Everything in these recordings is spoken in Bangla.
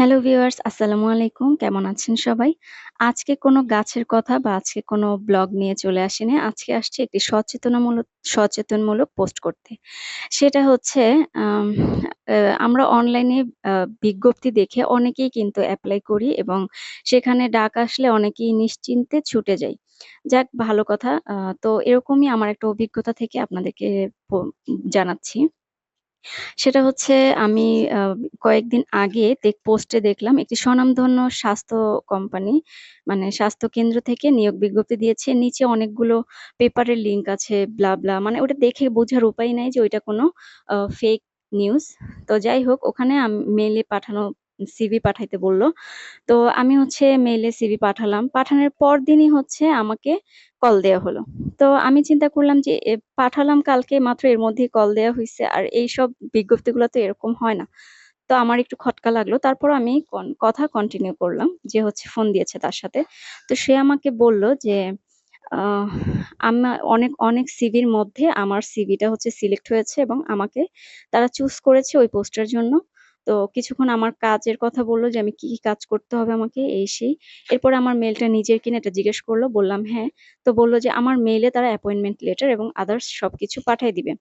হ্যালো ভিউয়ার্স আসসালামু আলাইকুম। কেমন আছেন সবাই? আজকে কোনো গাছের কথা বা আজকে কোনো ব্লগ নিয়ে চলে আসেনি আজকে আসছি একটি সচেতনামূলক, সচেতনমূলক পোস্ট করতে। সেটা হচ্ছে, আম আমরা অনলাইনে বিজ্ঞপ্তি দেখে অনেকেই কিন্তু অ্যাপ্লাই করি এবং সেখানে ডাক আসলে অনেকেই নিশ্চিন্তে ছুটে যাই। যাক, ভালো কথা। তো এরকমই আমার একটা অভিজ্ঞতা থেকে আপনাদেরকে জানাচ্ছি। সেটা হচ্ছে আমি কয়েকদিন আগে পোস্টে দেখলাম একটি স্বনামধন্য স্বাস্থ্য কোম্পানি মানে স্বাস্থ্য কেন্দ্র থেকে নিয়োগ বিজ্ঞপ্তি দিয়েছে। নিচে অনেকগুলো পেপারের লিঙ্ক আছে ব্লা, ব্লা মানে ওটা দেখে বোঝার উপায় নাই যে ওইটা কোনো ফেক নিউজ। তো যাই হোক ওখানে আম পাঠানো সিভি পাঠাইতে বলল। তো আমি হচ্ছে মেইলে সিভি পাঠালাম। পাঠানোর পর দিনই হচ্ছে আমাকে কল দেয়া হলো। তো আমি চিন্তা করলাম যে পাঠালাম কালকে মাত্র এর মধ্যেই কল দেয়া হইছে। আর এইসব বিজ্ঞপ্তিগুলো তো এরকম হয় না। তো আমার একটু খটকা লাগল। তারপর আমি কথা কন্টিনিউ করলাম যে হচ্ছে ফোন দিয়েছে তার সাথে। তো সে আমাকে বলল যে আ আমা অনেক, অনেক সিভির মধ্যে আমার সিভিটা হচ্ছে সিলেক্ট হয়েছে এবং আমাকে তারা চুজ করেছে ওই পোস্টের জন্য। তো কিছুক্ষণ আমার কাজের কথা বলল যে আমি কি, কি কাজ করতে হবে আমাকে এই সেই। এরপর আমার মেলটা নিজের কিনে এটা জিজ্ঞেস করল বললাম হ্যাঁ। তো বলল যে আমার মেলে তারা অ্যাপয়েন্টমেন্ট লেটার এবং আদার্স সবকিছু পাঠিয়ে দিবে।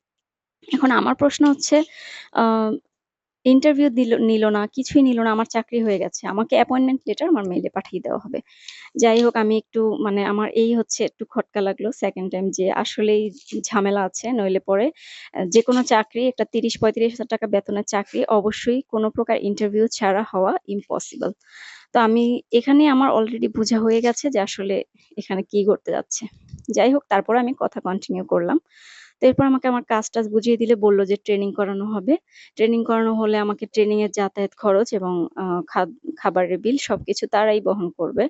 এখন আমার প্রশ্ন হচ্ছে ইন্টারভিউ দিল নিল না, কিছুই নিল না। আমার চাকরি হয়ে গেছে। আমাকে অ্যাপয়েন্টমেন্ট লেটার আমার মেইলে পাঠিয়ে দেওয়া হবে। যাই হোক আমি একটু মানে আমার এই হচ্ছে একটু খটকা লাগল সেকেন্ড টাইম যে আসলেই ঝামেলা আছে। নইলে পরে অ্যা যেকোনো চাকরি একটা ৩০-৩৫ হাজার টাকা বেতনের চাকরি অবশ্যই কোনো প্রকার ইন্টারভিউ ছাড়া হওয়া ইম্পসিবল। তো আমি এখানে আমার অলরেডি বোঝা হয়ে গেছে যে আসলে এখানে কি করতে যাচ্ছে। যাই হোক তারপরে আমি কথা কন্টিনিউ করলাম। তো এরপর আমাকে আমার কাজ-টাজ বুঝিয়ে দিলে বলল যে ট্রেনিং করানো হবে। ট্রেনিং করানো হলে আমাকে ট্রেনিং এর যাতায়াত খরচ এবং খাবারের বিল সবকিছু তারাই বহন করবে।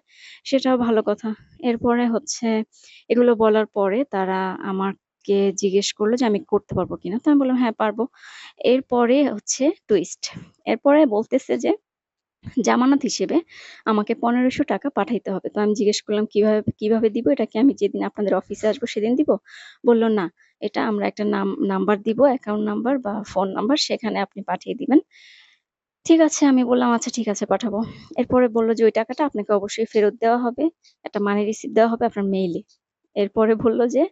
সেটাও ভালো কথা। এরপরে হচ্ছে এগুলো বলার পরে তারা আমাকে জিজ্ঞেস করল যে আমি করতে পারব কিনা? তো আমি বললাম, "হ্যাঁ, পারব।" এরপরে হচ্ছে টুইস্ট। এরপরে বলতেছে যে জামানত হিসেবে আমাকে ৳১৫০০ পাঠাইতে হবে। তো আমি জিজ্ঞেস করলাম, "কীভাবে, কীভাবে দিব? এটা কি আমি যেদিন আপনাদের অফিসে আসব সেদিন দিব?" বলল, "না, এটা আমরা একটা নাম নাম্বার দিব, অ্যাকাউন্ট নাম্বার বা ফোন নাম্বার সেখানে আপনি পাঠিয়ে দিবেন।" ঠিক আছে আমি বললাম, "আচ্ছা ঠিক আছে পাঠাবো।" এরপরে বলল যে, "ওই টাকাটা আপনাকে অবশ্যই ফেরত দেওয়া হবে। একটা মানি রিসিভ দেওয়া হবে আপনার মেইলে।" এরপরে বলল যে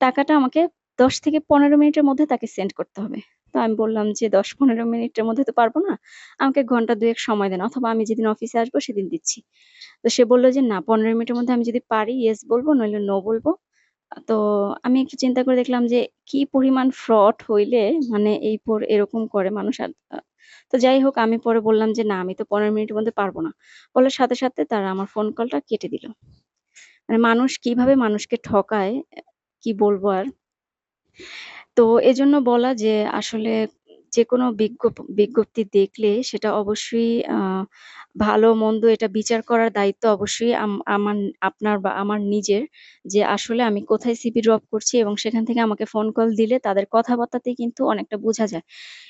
টাকাটা আমাকে ১০ থেকে ১৫ মিনিটের মধ্যে তাকে সেন্ড করতে হবে। তো আমি বললাম যে, দশ পনেরো মিনিটের মধ্যে তো পারব না। আমাকে ঘণ্টা দুয়েক সময় দেন অথবা আমি যেদিন অফিসে আসব সেদিন দিচ্ছি।" তো সে বলল যে, "না ১৫ মিনিটের মধ্যে আমি যদি পারি ইয়েস বলব নইলে নো বলব তো আমি একটু চিন্তা করে দেখলাম যে কি পরিমাণ ফ্রড হইলে মানে এই পর এরকম করে মানুষ আর তো যাই হোক আমি পরে বললাম যে, "না আমি তো ১৫ মিনিটের মধ্যে পারব না।" বলার সাথে, সাথে তারা আমার ফোন কলটা কেটে দিল। মানে মানুষ কীভাবে মানুষকে ঠকায় কি বলব আর? তো এজন্য বলা যে আসলে যেকোনো বিজ্ঞপ বিজ্ঞপ্তি দেখলে সেটা অবশ্যই আ ভালো-মন্দ এটা বিচার করার দায়িত্ব অবশ্যই আম আমান আপনার বা আমার নিজের। যে আসলে আমি কোথায় সিভি ড্রপ করছি এবং সেখান থেকে আমাকে ফোন কল দিলে তাদের কথাবার্তাতে কিন্তু অনেকটা বোঝা যায়।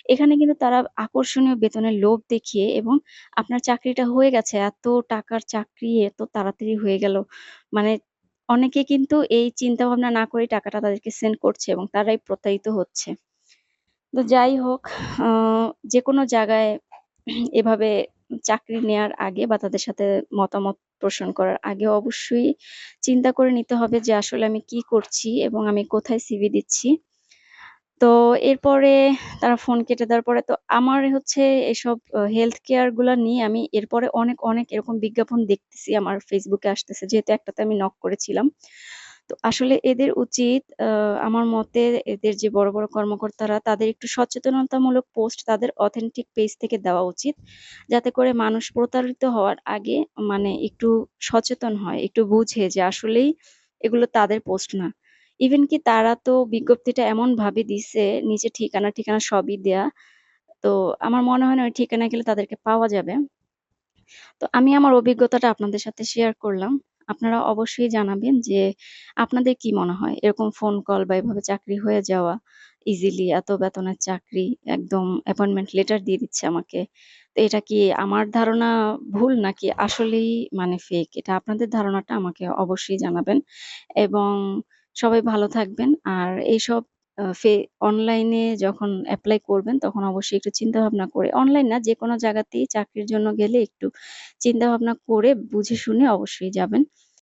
এখানে কিন্তু তারা আকর্ষণীয় বেতনের লোভ দেখিয়ে এবং আপনার চাকরিটা হয়ে গেছে, এত টাকার চাকরি এত তাড়াতাড়ি হয়ে গেল। মানে অনেকে কিন্তু এই চিন্তা ভাবনা না করে টাকাটা তাদেরকে সেন্ড করছে এবং তারাই প্রতারিত হচ্ছে। তো যাই হোক যে কোনো জায়গায় এভাবে চাকরি নেয়ার আগে বা তাদের সাথে মতামত পোষণ করার আগে অবশ্যই চিন্তা করে নিতে হবে যে আসলে আমি কি করছি এবং আমি কোথায় সিভি দিচ্ছি। তো এরপরে তারা ফোন কেটে দেওয়ার পরে তো আমার হচ্ছে এসব হেলথ কেয়ারগুলা নিয়ে আমি এরপরে অনেক, অনেক এরকম বিজ্ঞাপন দেখতেছি আমার ফেসবুকে আসতেছে। যেহেতু একটাতে আমি নক করেছিলাম। তো আসলে এদের উচিত আমার মতে এদের যে বড়, বড় কর্মকর্তারা তাদের একটু সচেতনতামূলক পোস্ট তাদের অথেন্টিক পেজ থেকে দেওয়া উচিত। যাতে করে মানুষ প্রতারিত হওয়ার আগে মানে একটু সচেতন হয়, একটু বুঝে যে আসলেই এগুলো তাদের পোস্ট না। ইভেন কি তারা তো বিজ্ঞপ্তিটা এমন ভাবে দিছে নিচে ঠিকানা-ঠিকানা সবই দেয়া। তো আমার মনে হয় না ওই ঠিকানা গেলে তাদেরকে পাওয়া যাবে। তো আমি আমার অভিজ্ঞতাটা আপনাদের সাথে শেয়ার করলাম। আপনারা অবশ্যই জানাবেন যে আপনাদের কি মনে হয়? এরকম ফোন কল বা এভাবে চাকরি হয়ে যাওয়া ইজিলি এত বেতনের চাকরি, একদম অ্যাপয়েন্টমেন্ট লেটার দিয়ে দিচ্ছে আমাকে। তো এটা কি আমার ধারণা ভুল নাকি আসলেই মানে ফেক? এটা আপনাদের ধারণাটা আমাকে অবশ্যই জানাবেন এবং সবাই ভালো থাকবেন। আর এইসব ফে অনলাইনে যখন অ্যাপ্লাই করবেন, তখন অবশ্যই একটু চিন্তা ভাবনা করে অনলাইন না যে কোনো জায়গাতেই চাকরির জন্য গেলে একটু চিন্তা ভাবনা করে, বুঝে শুনে অবশ্যই যাবেন।